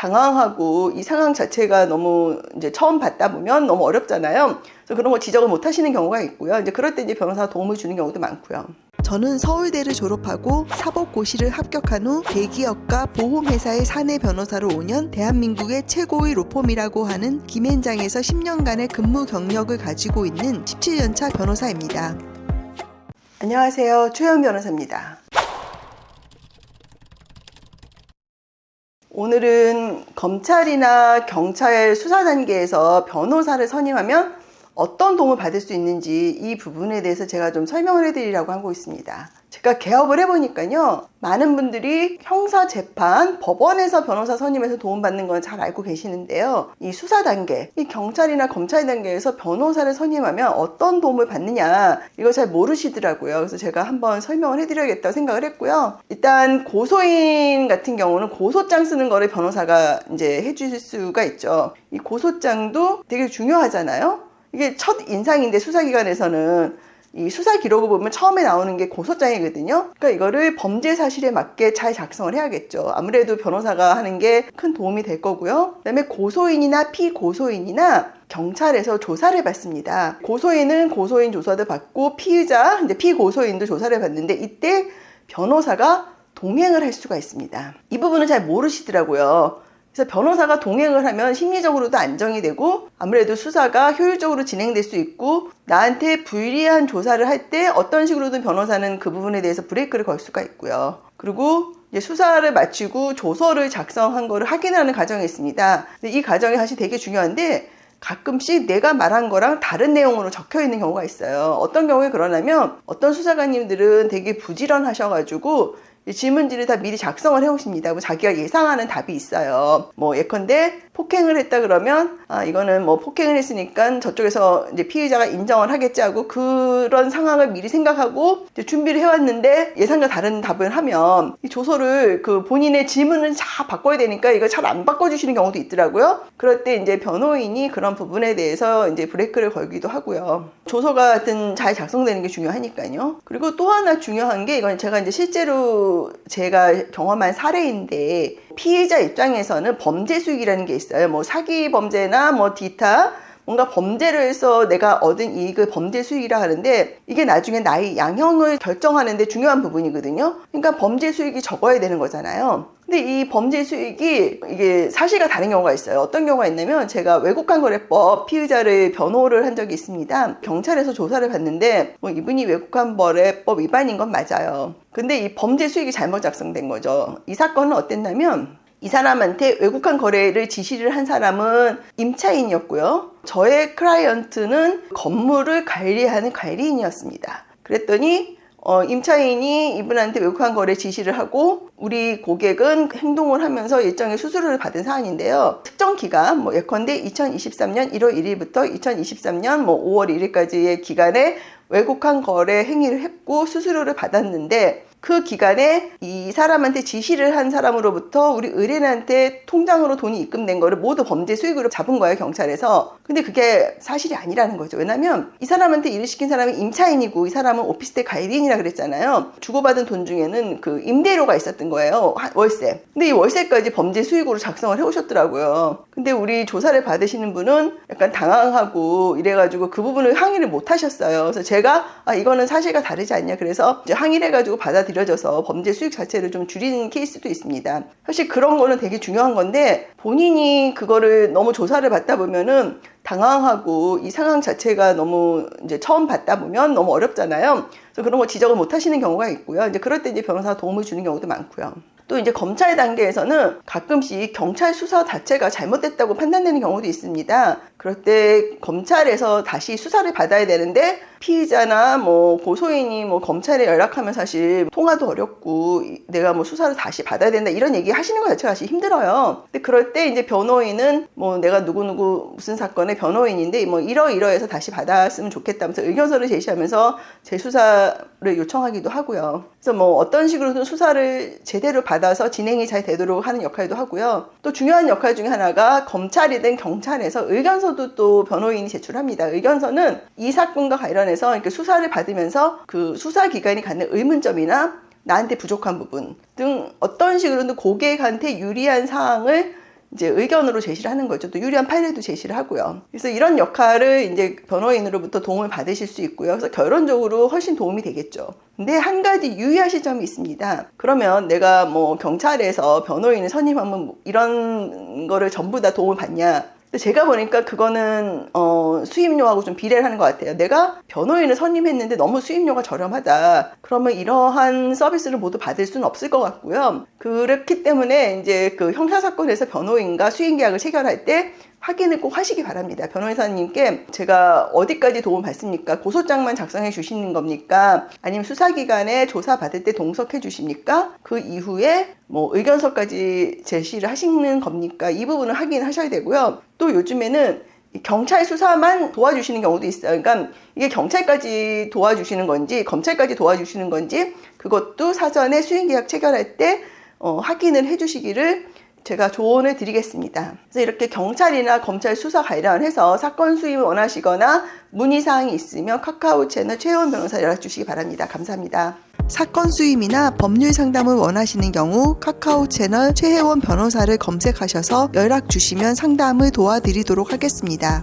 당황하고 이 상황 자체가 너무 이제 처음 받다 보면 너무 어렵잖아요. 그래서 그런 거 지적을 못 하시는 경우가 있고요. 이제 그럴 때 이제 변호사가 도움을 주는 경우도 많고요. 저는 서울대를 졸업하고 사법고시를 합격한 후 대기업과 보험회사의 사내 변호사로 5년 대한민국의 최고의 로펌이라고 하는 김앤장에서 10년간의 근무 경력을 가지고 있는 17년차 변호사입니다. 안녕하세요. 최영 변호사입니다. 오늘은 검찰이나 경찰 수사 단계에서 변호사를 선임하면 어떤 도움을 받을 수 있는지 이 부분에 대해서 제가 좀 설명을 해드리려고 하고 있습니다. 제가 개업을 해보니까요, 많은 분들이 형사 재판, 법원에서 변호사 선임해서 도움받는 건 잘 알고 계시는데요. 이 수사 단계, 이 경찰이나 검찰 단계에서 변호사를 선임하면 어떤 도움을 받느냐, 이걸 잘 모르시더라고요. 그래서 제가 한번 설명을 해드려야겠다고 생각을 했고요. 일단 고소인 같은 경우는 고소장 쓰는 거를 변호사가 이제 해주실 수가 있죠. 이 고소장도 되게 중요하잖아요. 이게 첫 인상인데 수사기관에서는 이 수사 기록을 보면 처음에 나오는 게 고소장이거든요. 그러니까 이거를 범죄 사실에 맞게 잘 작성을 해야겠죠. 아무래도 변호사가 하는 게 큰 도움이 될 거고요. 그다음에 고소인이나 피고소인이나 경찰에서 조사를 받습니다. 고소인은 고소인 조사도 받고 피의자, 이제 피고소인도 조사를 받는데 이때 변호사가 동행을 할 수가 있습니다. 이 부분은 잘 모르시더라고요. 그래서 변호사가 동행을 하면 심리적으로도 안정이 되고 아무래도 수사가 효율적으로 진행될 수 있고 나한테 불리한 조사를 할 때 어떤 식으로든 변호사는 그 부분에 대해서 브레이크를 걸 수가 있고요. 그리고 이제 수사를 마치고 조서를 작성한 거를 확인하는 과정이 있습니다. 이 과정이 사실 되게 중요한데 가끔씩 내가 말한 거랑 다른 내용으로 적혀 있는 경우가 있어요. 어떤 경우에 그러냐면 어떤 수사관님들은 되게 부지런하셔가지고 이 질문지를 다 미리 작성을 해오십니다. 뭐 자기가 예상하는 답이 있어요. 뭐 예컨대 폭행을 했다 그러면 아 이거는 뭐 폭행을 했으니까 저쪽에서 이제 피의자가 인정을 하겠지 하고 그런 상황을 미리 생각하고 이제 준비를 해왔는데 예상과 다른 답을 하면 이 조서를 그 본인의 질문을 다 바꿔야 되니까 이걸 잘안 바꿔주시는 경우도 있더라고요. 그럴 때 이제 변호인이 그런 부분에 대해서 이제 브레이크를 걸기도 하고요. 조서가 하여튼 잘 작성되는 게 중요하니까요. 그리고 또 하나 중요한 게 이건 제가 이제 실제로 제가 경험한 사례인데 피해자 입장에서는 범죄 수익이라는 게 있어요. 뭐 사기 범죄나 뭐 기타 뭔가 범죄를 해서 내가 얻은 이익을 범죄 수익이라 하는데 이게 나중에 나의 양형을 결정하는데 중요한 부분이거든요. 그러니까 범죄 수익이 적어야 되는 거잖아요. 근데 이 범죄 수익이 이게 사실과 다른 경우가 있어요. 어떤 경우가 있냐면 제가 외국환거래법 피의자를 변호를 한 적이 있습니다. 경찰에서 조사를 받는데 뭐 이분이 외국환거래법 위반인 건 맞아요. 근데 이 범죄 수익이 잘못 작성된 거죠. 이 사건은 어땠냐면 이 사람한테 외국환 거래를 지시를 한 사람은 임차인이었고요. 저의 클라이언트는 건물을 관리하는 관리인이었습니다. 그랬더니 어, 임차인이 이분한테 외국환 거래 지시를 하고 우리 고객은 행동을 하면서 일정의 수수료를 받은 사안인데요. 특정 기간, 뭐 예컨대 2023년 1월 1일부터 2023년 뭐 5월 1일까지의 기간에 외국환 거래 행위를 했고 수수료를 받았는데 그 기간에 이 사람한테 지시를 한 사람으로부터 우리 의뢰인한테 통장으로 돈이 입금된 거를 모두 범죄 수익으로 잡은 거예요, 경찰에서. 근데 그게 사실이 아니라는 거죠. 왜냐면 이 사람한테 일을 시킨 사람이 임차인이고 이 사람은 오피스텔 가이드인이라 그랬잖아요. 주고받은 돈 중에는 그 임대료가 있었던 거예요. 월세. 근데 이 월세까지 범죄 수익으로 작성을 해오셨더라고요. 근데 우리 조사를 받으시는 분은 약간 당황하고 이래가지고 그 부분을 항의를 못 하셨어요. 그래서 제가 아, 이거는 사실과 다르지 않냐. 그래서 이제 항의를 해가지고 받아들 여져서 범죄 수익 자체를 좀 줄이는 케이스도 있습니다. 사실 그런 거는 되게 중요한 건데 본인이 그거를 너무 조사를 받다 보면은 당황하고 이 상황 자체가 너무 이제 처음 받다 보면 너무 어렵잖아요. 그래서 그런 거 지적을 못 하시는 경우가 있고요. 이제 그럴 때 이제 변호사가 도움을 주는 경우도 많고요. 또 이제 검찰 단계에서는 가끔씩 경찰 수사 자체가 잘못됐다고 판단되는 경우도 있습니다. 그럴 때 검찰에서 다시 수사를 받아야 되는데 피의자나 뭐 고소인이 뭐 검찰에 연락하면 사실 통화도 어렵고 내가 뭐 수사를 다시 받아야 된다 이런 얘기 하시는 것 자체가 사실 힘들어요. 근데 그럴 때 이제 변호인은 뭐 내가 누구누구 무슨 사건의 변호인인데 뭐 이러이러해서 다시 받았으면 좋겠다면서 의견서를 제시하면서 재수사를 요청하기도 하고요. 그래서 뭐 어떤 식으로든 수사를 제대로 받아서 진행이 잘 되도록 하는 역할도 하고요. 또 중요한 역할 중에 하나가 검찰이든 경찰에서 의견서 의견서도 또 변호인이 제출합니다. 의견서는 이 사건과 관련해 서 이렇게 수사를 받으면서 그 수사 기관이 갖는 의문점이나 나한테 부족한 부분 등 어떤 식으로든 고객한테 유리한 사항을 이제 의견으로 제시를 하는 거죠. 또 유리한 판례도 제시를 하고요. 그래서 이런 역할을 이제 변호인으로부터 도움을 받으실 수 있고요. 그래서 결론적으로 훨씬 도움이 되겠죠. 근데 한 가지 유의하실 점이 있습니다. 그러면 내가 뭐 경찰에서 변호인을 선임하면 뭐 이런 거를 전부 다 도움을 받냐? 근데 제가 보니까 그거는 어, 수임료하고 좀 비례를 하는 것 같아요. 내가 변호인을 선임했는데 너무 수임료가 저렴하다. 그러면 이러한 서비스를 모두 받을 수는 없을 것 같고요. 그렇기 때문에 이제 그 형사 사건에서 변호인과 수임 계약을 체결할 때 확인을 꼭 하시기 바랍니다. 변호사님께 제가 어디까지 도움 받습니까? 고소장만 작성해 주시는 겁니까? 아니면 수사기관에 조사 받을 때 동석해 주십니까? 그 이후에 뭐 의견서까지 제시를 하시는 겁니까? 이 부분을 확인하셔야 되고요. 또 요즘에는 이 경찰 수사만 도와주시는 경우도 있어요. 그러니까 이게 경찰까지 도와주시는 건지 검찰까지 도와주시는 건지 그것도 사전에 수행계약 체결할 때 어, 확인을 해주시기를 제가 조언을 드리겠습니다. 그래서 이렇게 경찰이나 검찰 수사 관련해서 사건 수임 원하시거나 문의사항이 있으면 카카오 채널 최혜원 변호사 연락 주시기 바랍니다. 감사합니다. 사건 수임이나 법률 상담을 원하시는 경우 카카오 채널 최혜원 변호사를 검색하셔서 연락 주시면 상담을 도와드리도록 하겠습니다.